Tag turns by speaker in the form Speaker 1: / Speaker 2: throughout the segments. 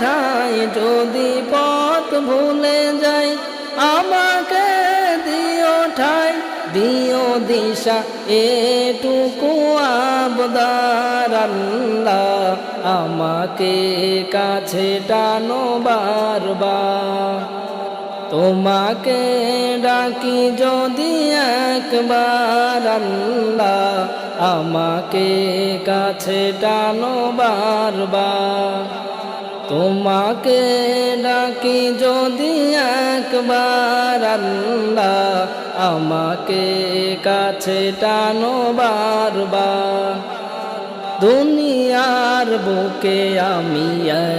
Speaker 1: ঠাই যদি পথ ভুলে যাই, আমাকে দিও ঠাই, দিও দিশা, এটুকু আবদার আমাকে কাছে টানো বারবার। তোমাকে ডাকি যদি একবার আল্লাহ আমাকে কাছে টানো বারবার। তোমাকে ডাকি যদি একবার আল্লাহ আমাকে কাছে টানো বারবার। দুনিয়ার বুকে আমি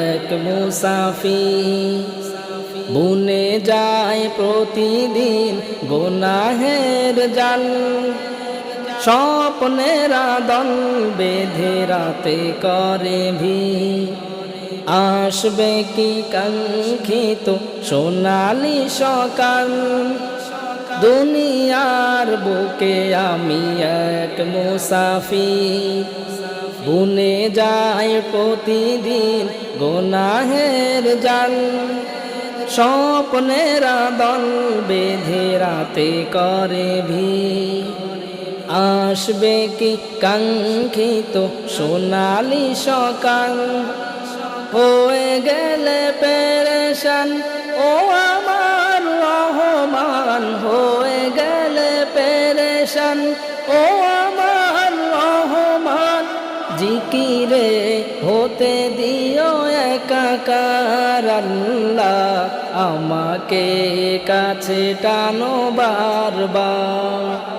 Speaker 1: এক মুসাফি বুনে যায় প্রতিদিন গোনাহের জাল। স্বপ্নের দল বেঁধে রাতে করে ভি আসবে কি কাঙ্ক্ষিত? সোনালি সকাল। দুনিয়ার বুকে আমি এক মুসাফির। বুনে যায় প্রতিদিন গোনাহের জাল। স্বপ্নের দল বেঁধে রাতে করে ভি আসবে কি কাঙ্ক্ষিত? সোনালি সকাল। হয়ে গেলে পেরেশান। ও আমার রহমান, হয়ে গেলে পেরেশান। ও আমার রহমান, জিকিরে হতে দিও একাকার আমাকে কাছে টানো বারবার।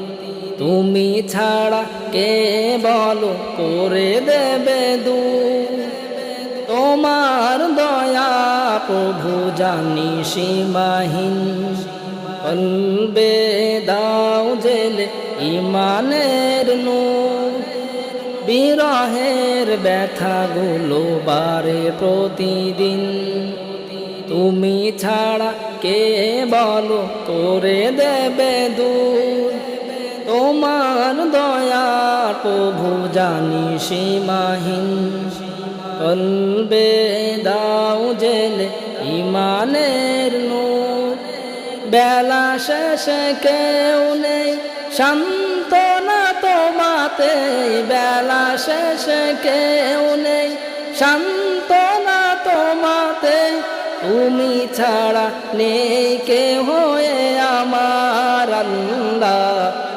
Speaker 1: তুমি ছাড়া কে বলো? করে দেবে দু। তোমার দয়া প্রভু জানি সীমাহীন। কলবে দাও জেলে ইমানের নু বিরহের ব্যথাগুলো বারে প্রতিদিন। তুমি ছাড়া কে বলো? করে দেবে দূর। তোমার দয়া প্রভু জানি সীমাহীন। কলবে দাও জেলে ইমানের নূর। বেলা শেষে কেউ নেই শান্তনা তোমাতে। বেলা শেষে কেউ নেই শান্তনা তোমাতে। তুমি ছাড়া নেই কে